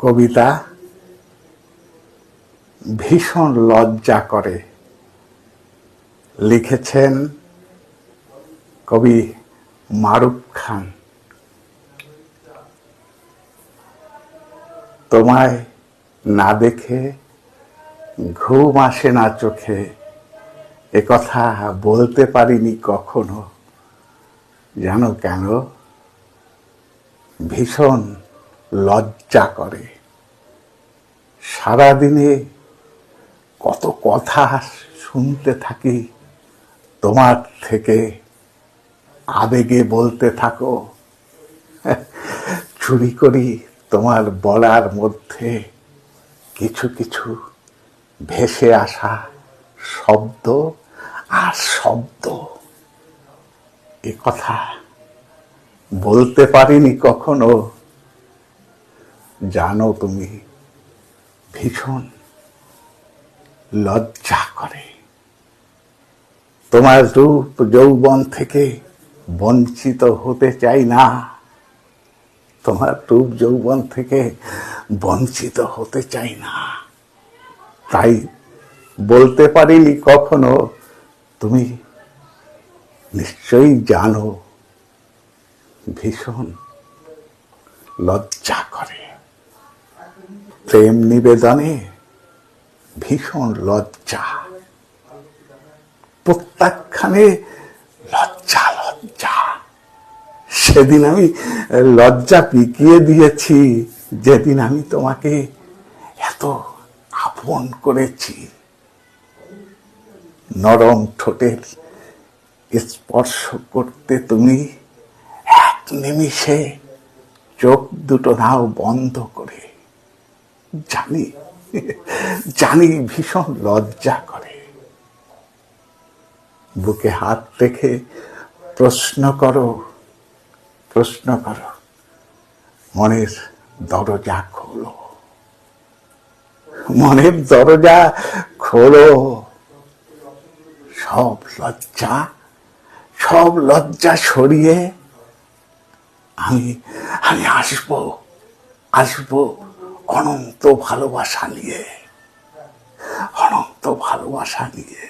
কবিতা ভীষণ লজ্জা করে। লিখেছেন কবি মারুফ খান। তোমায় না দেখে ঘুম আসে না চোখে, এ কথা বলতে পারিনি কখনো। জানো কেন? ভীষণ লজ্জা করে। সারাদিনে কত কথা শুনতে থাকি, তোমার থেকে আবেগে বলতে থাকো। চুরি করি তোমার বলার মধ্যে কিছু কিছু ভেসে আসা শব্দ আর শব্দ। এ কথা বলতে পারিনি কখনো। জানো তুমি, ভীষণ লজ্জা করে। তোমার রূপ যৌবন থেকে বঞ্চিত হতে চাই না। তোমার রূপ যৌবন থেকে বঞ্চিত হতে চাই না। তাই বলতে পারিনি কখনো, তুমি নিশ্চয়ই জানো, ভীষণ লজ্জা করে। প্রেম নিবেদনে ভীষণ লজ্জা। প্রত্যাখ্যানে লজ্জা লজ্জা। সেদিন আমি লজ্জা পিকিয়ে দিয়েছি, যেদিন আমি তোমাকে এত আপন করেছি। নরম ঠোঁটের স্পর্শ করতে তুমি এক নিমিষে চোখ দুটো নাও বন্ধ করে জানি জানি ভীষণ লজ্জা করে। বুকে হাত রেখে প্রশ্ন করো প্রশ্ন করো। মনের দরজা খোলো। মনের দরজা খোলো। সব লজ্জা সব লজ্জা সরিয়ে আমি আমি আসব আসব। অনন্ত ভালোবাসা নিয়ে অনন্ত ভালোবাসা নিয়ে।